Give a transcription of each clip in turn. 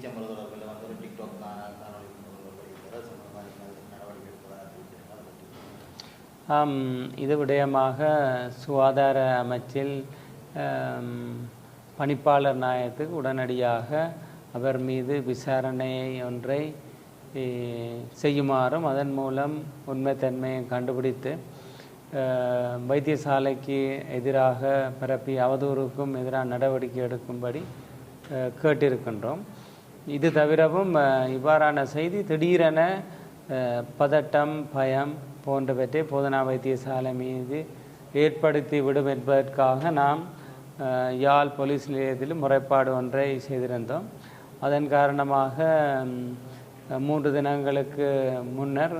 சிகிச்சை தொடர்பில் வந்து ஒரு டிக்டாக் காணொலி இது விடயமாக சுகாதார அமைச்சில் பணிப்பாளர் நாயகத்துக்கு உடனடியாக அவர் மீது விசாரணை ஒன்றை செய்யுமாறும் அதன் மூலம் உண்மைத்தன்மையை கண்டுபிடித்து வைத்தியசாலைக்கு எதிராக பிறப்பி அவதூறுக்கும் எதிராக நடவடிக்கை எடுக்கும்படி கேட்டிருக்கின்றோம். இது தவிரவும் இவ்வாறான செய்தி திடீரென பதட்டம் பயம் போன்றவற்றை போதனா வைத்தியசாலை மீது ஏற்படுத்தி விடும் என்பதற்காக நாம் யாழ் போலீஸ் நிலையத்தில் முறைப்பாடு ஒன்றை செய்திருந்தோம். அதன் காரணமாக மூன்று தினங்களுக்கு முன்னர்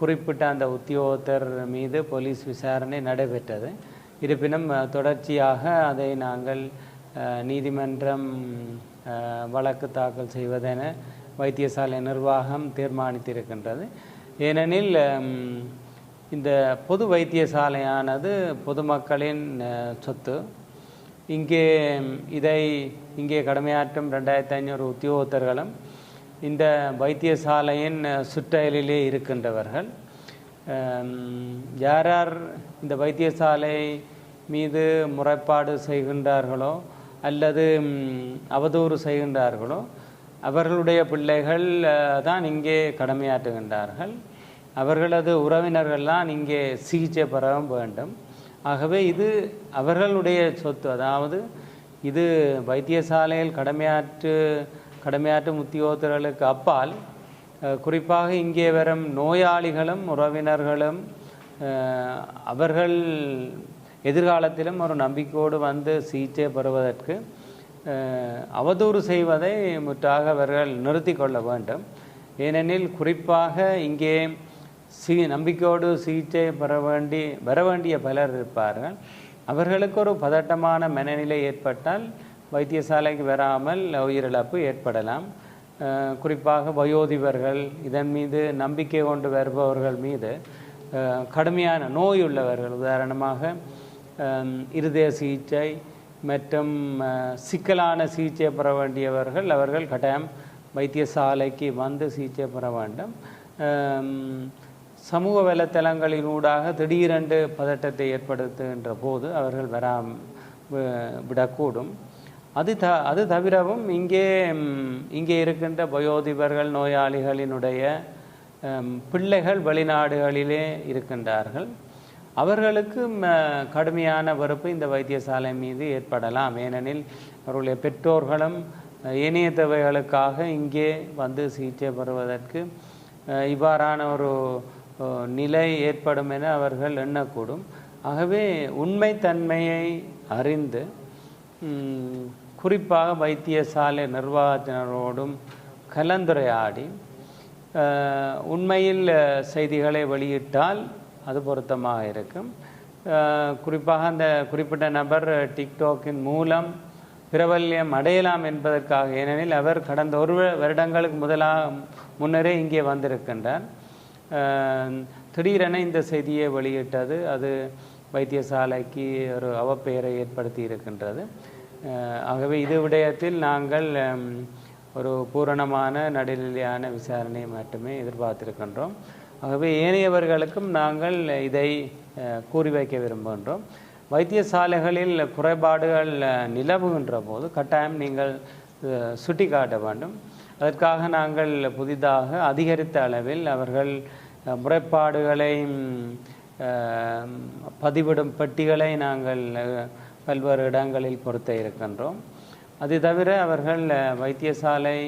குறிப்பிட்ட அந்த உத்தியோகத்தர் மீது போலீஸ் விசாரணை நடைபெற்றது. இருப்பினும் தொடர்ச்சியாக அதை நாங்கள் நீதிமன்றம் வழக்கு தாக்கல் செய்வதென வைத்தியசாலை நிர்வாகம் தீர்மானித்திருக்கின்றது. ஏனெனில் இந்த பொது வைத்தியசாலையானது பொதுமக்களின் சொத்து. இங்கே இதை இங்கே கடமையாற்றும் ரெண்டாயிரத்தி ஐநூறு உத்தியோகத்தர்களும் இந்த வைத்தியசாலையின் சுற்றலிலே இருக்கின்றவர்கள். யார் யார் இந்த வைத்தியசாலை மீது முறைப்பாடு செய்கின்றார்களோ அல்லது அவதூறு செய்கின்றார்களோ அவர்களுடைய பிள்ளைகள் தான் இங்கே கடமையாற்றுகின்றார்கள். அவர்களது உறவினர்கள்லாம் இங்கே சிகிச்சை பெறவும் வேண்டும். ஆகவே இது அவர்களுடைய சொத்து. அதாவது இது வைத்தியசாலையில் கடமையாற்று கடமையாற்றும் உத்தியோகத்தர்களுக்கு அப்பால் குறிப்பாக இங்கே வரும் நோயாளிகளும் உறவினர்களும் அவர்கள் எதிர்காலத்திலும் ஒரு நம்பிக்கையோடு வந்து சிகிச்சை பெறுவதற்கு அவதூறு செய்வதை முற்றாக அவர்கள் நிறுத்தி கொள்ள வேண்டும். ஏனெனில் குறிப்பாக இங்கே சி நம்பிக்கையோடு சிகிச்சை பெற வேண்டி வர வேண்டிய பலர் இருப்பார்கள். அவர்களுக்கு ஒரு பதட்டமான மனநிலை ஏற்பட்டால் வைத்தியசாலைக்கு வராமல் உயிரிழப்பு ஏற்படலாம். குறிப்பாக வயோதிபர்கள் இதன் மீது நம்பிக்கை கொண்டு வருபவர்கள் மீது கடுமையான நோய் உள்ளவர்கள் உதாரணமாக இருதய சிகிச்சை மற்றும் சிக்கலான சிகிச்சை பெற வேண்டியவர்கள் அவர்கள் கட்டாயம் வைத்தியசாலைக்கு வந்து சிகிச்சை பெற வேண்டும். சமூக வலைத்தளங்களினூடாக திடீரென்று பதட்டத்தை ஏற்படுத்துகின்ற போது அவர்கள் வரா வி- விடக்கூடும். அது த அது தவிரவும் இங்கே இங்கே இருக்கின்ற வயோதிபர்கள் நோயாளிகளினுடைய பிள்ளைகள் வெளிநாடுகளிலே இருக்கின்றார்கள். அவர்களுக்கு ம, கடுமையான வெறுப்பு இந்த வைத்தியசாலை மீது ஏற்படலாம். ஏனெனில் அவருடைய பெற்றோர்களும் இணைய தேவைகளுக்காக இங்கே வந்து சிகிச்சை பெறுவதற்கு இவ்வாறான ஒரு நிலை ஏற்படும் என அவர்கள் எண்ணக்கூடும். ஆகவே உண்மைத்தன்மையை அறிந்து குறிப்பாக வைத்தியசாலை நிர்வாகத்தினரோடும் கலந்துரையாடி உண்மையில் செய்திகளை வெளியிட்டால் அது பொருத்தமாக இருக்கும். குறிப்பாக அந்த குறிப்பிட்ட நபர் டிக்டாக்கின் மூலம் பிரபல்யம் அடையலாம் என்பதற்காக ஏனெனில் அவர் கடந்த ஒரு வருடங்களுக்கு முதலா முன்னரே இங்கே வந்திருக்கின்றார். திடீரென இந்த செய்தியை வெளியிட்டது அது வைத்தியசாலைக்கு ஒரு அவப்பெயரை ஏற்படுத்தி இருக்கின்றது. ஆகவே இது விடயத்தில் நாங்கள் ஒரு பூரணமான நடுநிலையான விசாரணையை மட்டுமே எதிர்பார்த்திருக்கின்றோம். ஆகவே ஏனையவர்களுக்கும் நாங்கள் இதை கூறி வைக்க விரும்புகின்றோம். வைத்தியசாலைகளில் குறைபாடுகள் நிலவுகின்ற போது கட்டாயம் நீங்கள் சுட்டி சுட்டிக்காட்ட வேண்டும். அதற்காக நாங்கள் புதிதாக அதிகரித்த அளவில் அவர்கள் முறைப்பாடுகளை பதிவிடும் பெட்டிகளை நாங்கள் பல்வேறு இடங்களில் பொறுத்த இருக்கின்றோம். அது தவிர அவர்கள் வைத்தியசாலை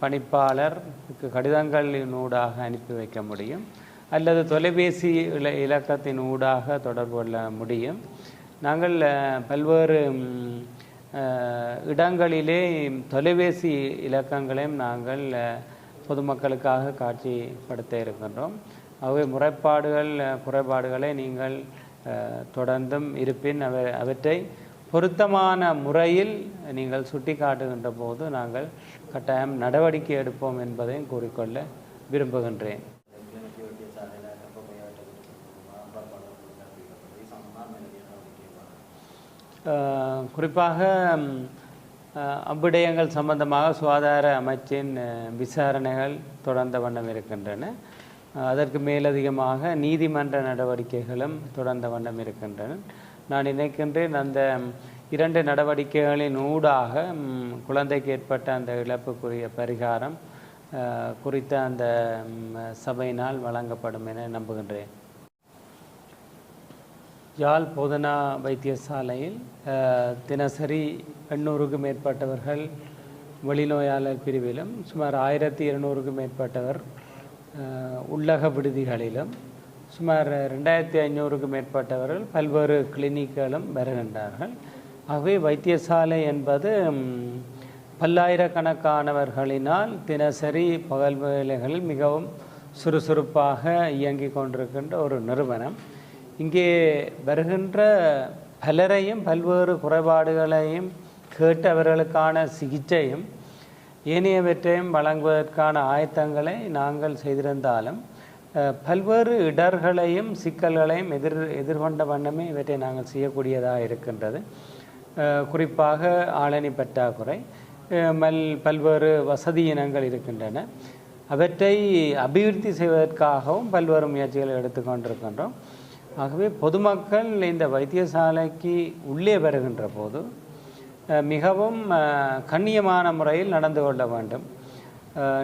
பணிப்பாளருக்கு கடிதங்களினூடாக அனுப்பி வைக்க முடியும். அல்லது தொலைபேசி இல இலக்கத்தின் ஊடாக தொடர்பு கொள்ள முடியும். நாங்கள் பல்வேறு இடங்களிலே தொலைபேசி இலக்கங்களையும் நாங்கள் பொதுமக்களுக்காக காட்சிப்படுத்த இருக்கின்றோம். ஆகவே முறைப்பாடுகள் குறைபாடுகளை நீங்கள் தொடர்ந்தும் இருப்பின் அவற்றை பொருத்தமான முறையில் நீங்கள் சுட்டி காட்டுகின்ற போது நாங்கள் கட்டாயம் நடவடிக்கை எடுப்போம் என்பதையும் கூறிக்கொள்ள விரும்புகின்றேன். குறிப்பாக அஹ், அவ்விடயங்கள் சம்பந்தமாக சுகாதார அமைச்சின் விசாரணைகள் தொடர்ந்த வண்ணம் இருக்கின்றன. அதற்கு மேலதிகமாக நீதிமன்ற நடவடிக்கைகளும் தொடர்ந்த வண்ணம் இருக்கின்றன. நான் நினைக்கின்றேன் அந்த இரண்டு நடவடிக்கைகளின் ஊடாக குழந்தைக்கு ஏற்பட்ட அந்த இழப்புக்குரிய பரிகாரம் குறித்த அந்த சபையினால் வழங்கப்படும் என நம்புகின்றேன். யாழ் போதனா வைத்தியசாலையில் அஹ், தினசரி எண்ணூறுக்கும் மேற்பட்டவர்கள் வெளிநோயாளர் பிரிவிலும் சுமார் ஆயிரத்தி இருநூறுக்கும் மேற்பட்டவர் அஹ், உள்ளக விடுதிகளிலும் சுமார் ரெண்டாயிரத்தி ஐநூறுக்கும் மேற்பட்டவர்கள் பல்வேறு கிளினிக்களும் வருகின்றார்கள் ஆகவே வைத்தியசாலை என்பது பல்லாயிரக்கணக்கானவர்களினால் தினசரி பகல் வேலைகளில் மிகவும் சுறுசுறுப்பாக இயங்கிக் கொண்டிருக்கின்ற ஒரு நிறுவனம். இங்கே வருகின்ற பலரையும் பல்வேறு குறைபாடுகளையும் கேட்டு அவர்களுக்கான சிகிச்சையும் ஏனையவற்றையும் வழங்குவதற்கான ஆயத்தங்களை நாங்கள் செய்திருந்தாலும் பல்வேறு இடர்களையும் சிக்கல்களையும் எதிர் எதிர்கொண்ட வண்ணமே இவற்றை நாங்கள் செய்யக்கூடியதாக இருக்கின்றது. குறிப்பாக ஆளணி பற்றாக்குறை மல் பல்வேறு வசதி இனங்கள் இருக்கின்றன. அவற்றை அபிவிருத்தி செய்வதற்காகவும் பல்வேறு முயற்சிகளை எடுத்துக்கொண்டிருக்கின்றோம் ஆகவே பொதுமக்கள் இந்த வைத்தியசாலைக்கு உள்ளே வருகின்ற போது மிகவும் கண்ணியமான முறையில் நடந்து கொள்ள வேண்டும்.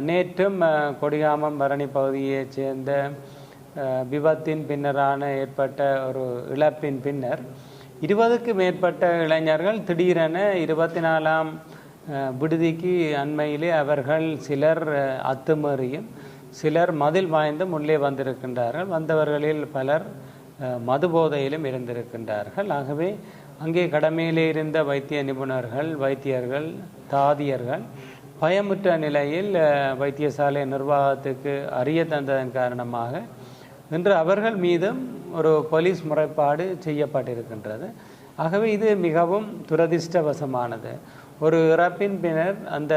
நேற்றும் கொடிகாமம் பரணி பகுதியைச் சேர்ந்த விபத்தின் பின்னரான ஏற்பட்ட ஒரு இழப்பின் பின்னர் இருபதுக்கு மேற்பட்ட இளைஞர்கள் திடீரென இருபத்தி நாலாம் விடுதிக்கு அண்மையிலே அவர்கள் சிலர் அத்துமறியும் சிலர் மதில் வாய்ந்தும் உள்ளே வந்திருக்கின்றார்கள். வந்தவர்களில் பலர் மது போதையிலும் இருந்திருக்கின்றார்கள். ஆகவே அங்கே கடமையிலே இருந்த வைத்திய நிபுணர்கள் வைத்தியர்கள் தாதியர்கள் பயமுற்ற நிலையில் வைத்தியசாலை நிர்வாகத்துக்கு அறிய தந்ததன் காரணமாக இன்று அவர்கள் மீதும் ஒரு போலீஸ் முறைப்பாடு செய்யப்பட்டிருக்கின்றது. ஆகவே இது மிகவும் துரதிர்ஷ்டவசமானது. ஒரு இறப்பின் பின்னர் அந்த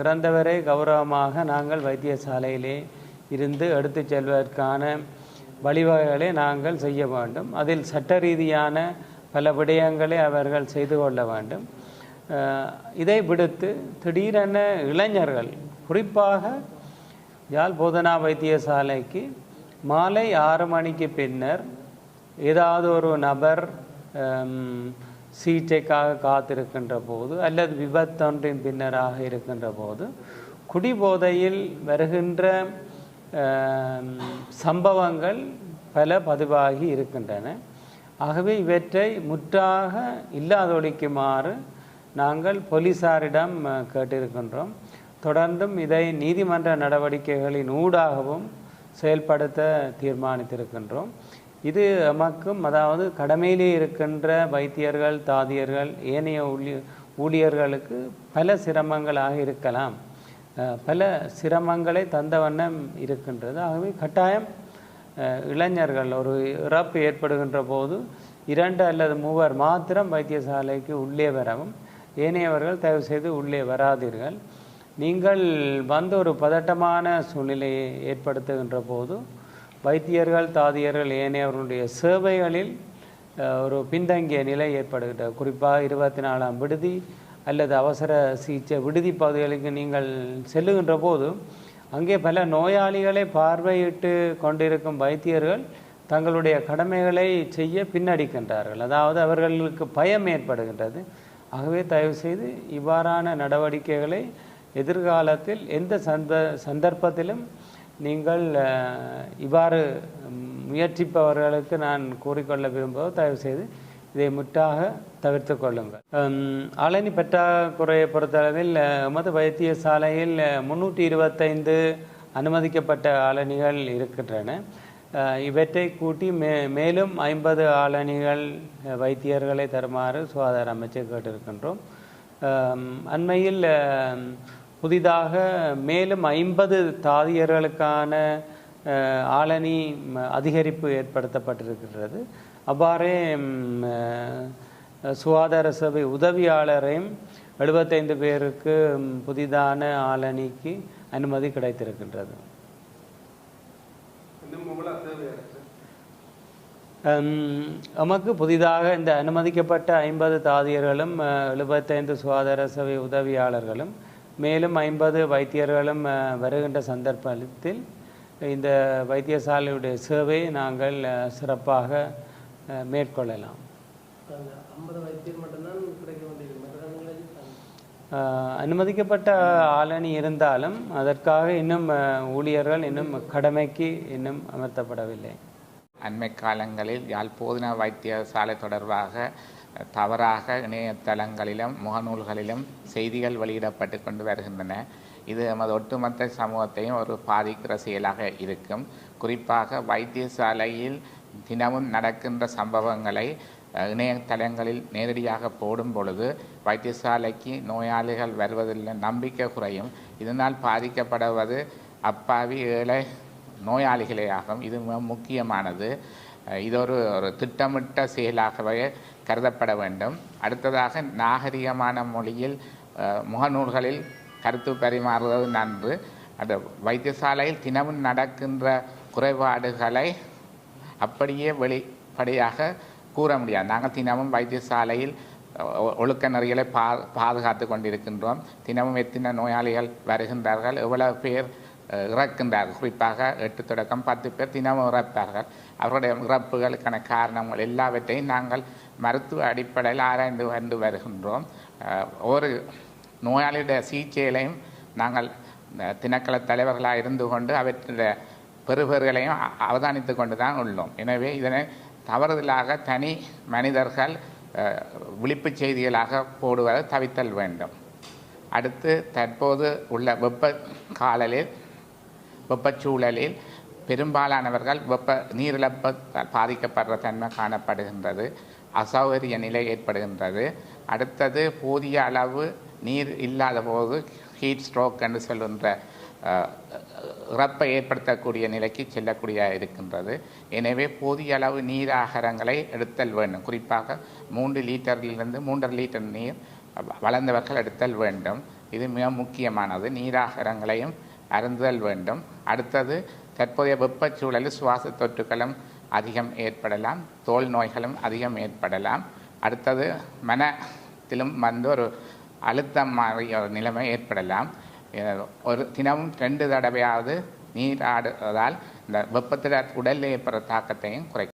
இறந்தவரை கௌரவமாக நாங்கள் வைத்தியசாலையிலே இருந்து எடுத்து செல்வதற்கான வழிவகைகளை நாங்கள் செய்ய வேண்டும். அதில் சட்ட ரீதியான பல விடயங்களை அவர்கள் செய்து கொள்ள வேண்டும். இதை விடுத்து திடீரென இளைஞர்கள் குறிப்பாக யாழ் போதனா வைத்தியசாலைக்கு மாலை ஆறு மணிக்கு பின்னர் ஏதாவது ஒரு நபர் சிகிச்சைக்காக காத்திருக்கின்ற போது அல்லது விபத்தொன்றின் பின்னராக இருக்கின்ற போது குடிபோதையில் வருகின்ற சம்பவங்கள் பல பதிவாகி இருக்கின்றன. ஆகவே இவற்றை முற்றாக இல்லாதொழிக்குமாறு நாங்கள் போலீசாரிடம் கேட்டிருக்கின்றோம். தொடர்ந்தும் இதை நீதிமன்ற நடவடிக்கைகளின் ஊடாகவும் செயல்படுத்த தீர்மானித்திருக்கின்றோம். இது எமக்கும் அதாவது கடமையிலே இருக்கின்ற வைத்தியர்கள் தாதியர்கள் ஏனைய ஊழிய ஊழியர்களுக்கு பல சிரமங்களாக இருக்கலாம். பல சிரமங்களை தந்த வண்ணம் இருக்கின்றது. ஆகவே கட்டாயம் இளைஞர்கள் ஒரு இறப்பு ஏற்படுகின்ற போது இரண்டு அல்லது மூவர் மாத்திரம் வைத்தியசாலைக்கு உள்ளே வரவும் ஏனையவர்கள் தயவு செய்து உள்ளே வராதீர்கள். நீங்கள் வந்து ஒரு பதட்டமான சூழ்நிலையை ஏற்படுத்துகின்ற போது வைத்தியர்கள் தாதியர்கள் ஏனையவர்களுடைய சேவைகளில் ஒரு பின்தங்கிய நிலை ஏற்படுகின்றது குறிப்பாக இருபத்தி நாலாம் விடுதி அல்லது அவசர சிகிச்சை விடுதி பகுதிகளுக்கு நீங்கள் செல்லுகின்ற போது அங்கே பல நோயாளிகளை பார்வையிட்டு கொண்டிருக்கும் வைத்தியர்கள் தங்களுடைய கடமைகளை செய்ய பின்னடிக்கின்றார்கள். அதாவது அவர்களுக்கு பயம் ஏற்படுகின்றது. ஆகவே தயவுசெய்து இவ்வாறான நடவடிக்கைகளை எதிர்காலத்தில் எந்த சந்த சந்தர்ப்பத்திலும் நீங்கள் இவ்வாறு முயற்சிப்பவர்களுக்கு நான் கூறிக்கொள்ள விரும்புவது தயவு செய்து இதை முற்றாக தவிர்த்து கொள்ளுங்கள். ஹம், ஆளணி பற்றாக்குறையை பொறுத்தளவில் எமது வைத்தியசாலையில் முன்னூற்றி இருபத்தைந்து அனுமதிக்கப்பட்ட ஆளணிகள் இருக்கின்றன. இவற்றை கூட்டி மே மேலும் ஐம்பது ஆளணிகள் வைத்தியர்களை தருமாறு சுகாதார அமைச்சர் கேட்டிருக்கின்றோம். அண்மையில் புதிதாக மேலும் ஐம்பது தாதியர்களுக்கான ஆளணி அதிகரிப்பு ஏற்படுத்தப்பட்டிருக்கிறது அவ்வாறே சுகாதார சபை உதவியாளரையும் எழுபத்தைந்து பேருக்கு புதிதான ஆளணிக்கு அனுமதி கிடைத்திருக்கின்றது. எமக்கு புதிதாக இந்த அனுமதிக்கப்பட்ட ஐம்பது தாதியர்களும் எழுபத்தைந்து சுகாதார சபை உதவியாளர்களும் மேலும் ஐம்பது வைத்தியர்களும் வருகின்ற சந்தர்ப்பத்தில் இந்த வைத்தியசாலையுடைய சேவையை நாங்கள் சிறப்பாக மேற்கொள்ளலாம். அனுமதிக்கப்பட்ட ஆளணி இருந்தாலும் அதற்காக இன்னும் ஊழியர்கள் இன்னும் கடமைக்கு இன்னும் அமர்த்தப்படவில்லை. அண்மை காலங்களில் யாழ் போதனா வைத்தியசாலை தொடர்பாக தவறாக இணையதளங்களிலும் முகநூல்களிலும் செய்திகள் வெளியிடப்பட்டு கொண்டு வருகின்றன. இது நமது ஒட்டுமொத்த சமூகத்தையும் ஒரு பாதிக்கிற செயலாக இருக்கும். குறிப்பாக வைத்தியசாலையில் தினமும் நடக்கின்ற சம்பவங்களை இணையதளங்களில் நேரடியாக போடும் பொழுது வைத்தியசாலைக்கு நோயாளிகள் வருவதில் நம்பிக்கை குறையும். இதனால் பாதிக்கப்படுவது அப்பாவி ஏழை நோயாளிகளே ஆகும். இது மிக முக்கியமானது. இது ஒரு ஒரு திட்டமிட்ட செயலாகவே கருதப்பட வேண்டும். அடுத்ததாக நாகரிகமான மொழியில் முகநூல்களில் கருத்து பரிமாறுவது நன்று. அந்த வைத்தியசாலையில் தினமும் நடக்கின்ற குறைபாடுகளை அப்படியே வெளிப்படையாக கூற முடியாது. நாங்கள் தினமும் வைத்தியசாலையில் ஒ- ஒழுக்க நெறிகளை பா பாதுகாத்து கொண்டிருக்கின்றோம். தினமும் எத்தனை நோயாளிகள் வருகின்றார்கள்? எவ்வளவு பேர் இறக்கின்றார்கள் குறிப்பாக எட்டு தொடக்கம் பத்து பேர் தினமும் இறப்பார்கள் அவருடைய இறப்புகளுக்கான காரணங்கள் எல்லாவற்றையும் நாங்கள் மருத்துவ அடிப்படையில் ஆராய்ந்து வந்து வருகின்றோம் ஒரு நோயாளியுடைய சிகிச்சையிலையும் நாங்கள் தினக்கள தலைவர்களாக இருந்து கொண்டு அவற்றுடைய பெறுபர்களையும் அவதானித்து கொண்டு தான் உள்ளோம் எனவே இதனை தவறுதலாக தனி மனிதர்கள் விழிப்பு விழிப்புச் செய்திகளாக போடுவதை தவித்தல் வேண்டும் அடுத்து தற்போது உள்ள வெப்ப காலலில் வெப்பச்சூழலில் பெரும்பாலானவர்கள் வெப்ப நீரிழப்ப பாதிக்கப்படுற தன்மை காணப்படுகின்றது. அசௌகரிய நிலை ஏற்படுகின்றது. அடுத்தது போதிய அளவு நீர் இல்லாத போது ஹீட் ஸ்ட்ரோக் என்று சொல்கின்ற இறப்பை ஏற்படுத்தக்கூடிய நிலைக்கு செல்லக்கூடிய இருக்கின்றது. எனவே போதிய அளவு நீர் ஆகாரங்களை எடுத்தல் வேண்டும். குறிப்பாக மூன்று லிட்டரிலிருந்து மூன்றரை லிட்டர் நீர் வளர்ந்தவர்கள் எடுத்தல் வேண்டும். இது மிக முக்கியமானது. நீராகாரங்களையும் அருந்துதல் வேண்டும். அடுத்தது தற்போதைய வெப்பச்சூழலில் சுவாச தொற்றுகளும் அதிகம் ஏற்படலாம். தோல் நோய்களும் அதிகம் ஏற்படலாம். அடுத்தது மனத்திலும் வந்து ஒரு அழுத்தம் மாறிய ஒரு நிலைமை ஏற்படலாம். ஒரு தினமும் ரெண்டு தடவையாவது நீராடுவதால் இந்த வெப்பத்தில் உடலில் ஏற்படுற தாக்கத்தையும் குறைக்கும்.